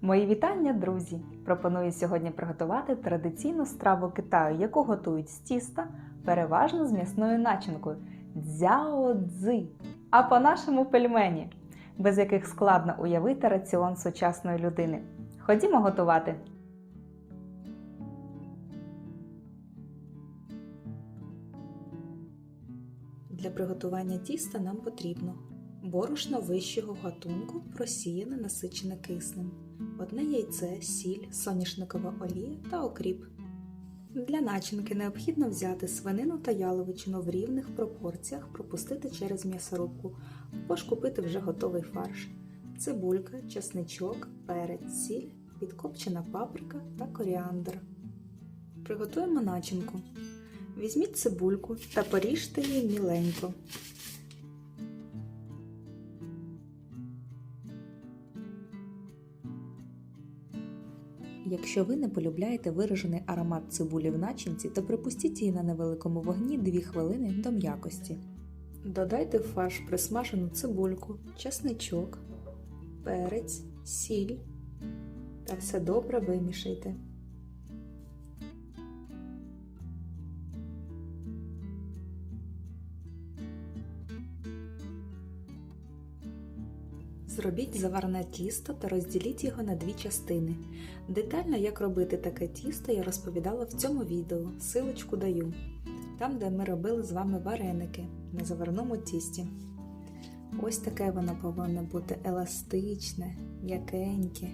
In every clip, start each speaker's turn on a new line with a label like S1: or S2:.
S1: Мої вітання, друзі! Пропоную сьогодні приготувати традиційну страву Китаю, яку готують з тіста, переважно з м'ясною начинкою дзяо-дзи, а по-нашому пельмені, без яких складно уявити раціон сучасної людини. Ходімо готувати! Для приготування тіста нам потрібно борошно вищого гатунку, просіяне насичене киснем, одне яйце, сіль, соняшникова олія та окріп. Для начинки необхідно взяти свинину та яловичину в рівних пропорціях, пропустити через м'ясорубку або ж купити вже готовий фарш, цибулька, чесничок, перець, сіль, підкопчена паприка та коріандр. Приготуємо начинку. Візьміть цибульку та поріжте її міленько. Якщо ви не полюбляєте виражений аромат цибулі в начинці, то припустіть її на невеликому вогні 2 хвилини до м'якості. Додайте в фарш присмажену цибульку, чесничок, перець, сіль та все добре вимішайте. Зробіть заварне тісто та розділіть його на дві частини. Детально, як робити таке тісто, я розповідала в цьому відео, силочку даю, там, де ми робили з вами вареники на заварному тісті. Ось таке воно повинно бути еластичне, м'якеньке,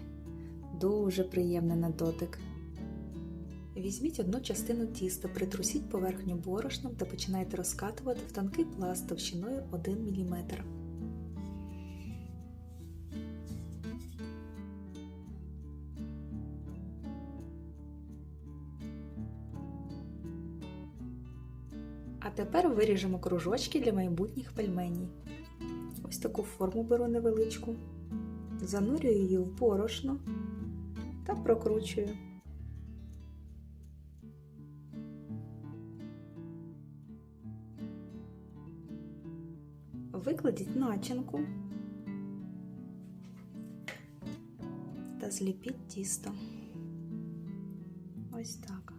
S1: дуже приємне на дотик. Візьміть одну частину тіста, притрусіть поверхню борошном та починайте розкатувати в тонкий пласт товщиною 1 мм. А тепер виріжемо кружочки для майбутніх пельменій. Ось таку форму беру невеличку, занурюю її в борошно та прокручую. Викладіть начинку та зліпіть тісто. Ось так,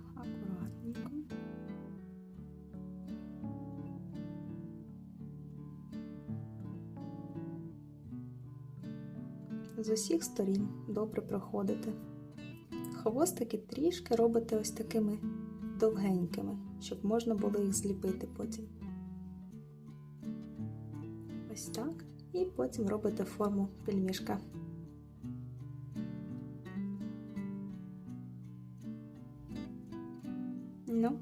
S1: з усіх сторін добре проходите. Хвостики трішки робите ось такими довгенькими, щоб можна було їх зліпити потім. Ось так. І потім робите форму пельмішка. Ну,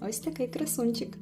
S1: ось такий красунчик.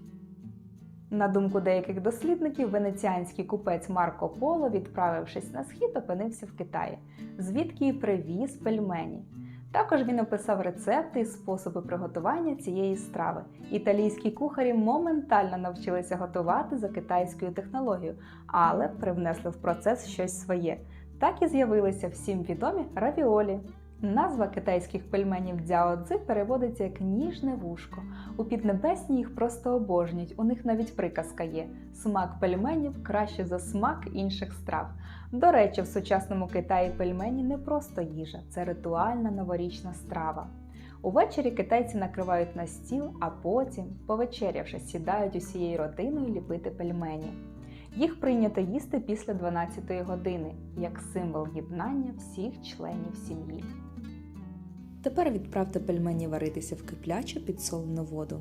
S1: На думку деяких дослідників, венеціанський купець Марко Поло, відправившись на схід, опинився в Китаї, звідки і привіз пельмені. Також він описав рецепти і способи приготування цієї страви. Італійські кухарі моментально навчилися готувати за китайською технологією, але привнесли в процес щось своє. Так і з'явилися всім відомі равіолі. Назва китайських пельменів дзяо-дзи переводиться як ніжне вушко. У Піднебесні їх просто обожнюють, у них навіть приказка є: смак пельменів краще за смак інших страв. До речі, в сучасному Китаї пельмені не просто їжа, це ритуальна новорічна страва. Увечері китайці накривають на стіл, а потім, повечерявши, сідають усією родиною ліпити пельмені. Їх прийнято їсти після 12-ї години, як символ єднання всіх членів сім'ї. Тепер відправте пельмені варитися в киплячу підсолену воду.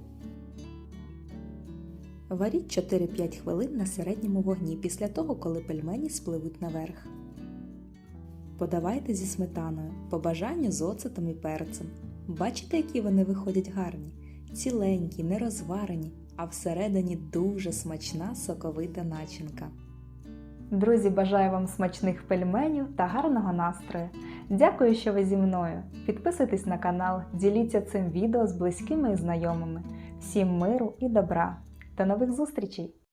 S1: Варіть 4-5 хвилин на середньому вогні після того, коли пельмені спливуть наверх. Подавайте зі сметаною, по бажанню з оцетом і перцем. Бачите, які вони виходять гарні, ціленькі, не розварені, а всередині дуже смачна соковита начинка. Друзі, бажаю вам смачних пельменів та гарного настрою. Дякую, що ви зі мною. Підписуйтесь на канал, діліться цим відео з близькими і знайомими. Всім миру і добра. До нових зустрічей!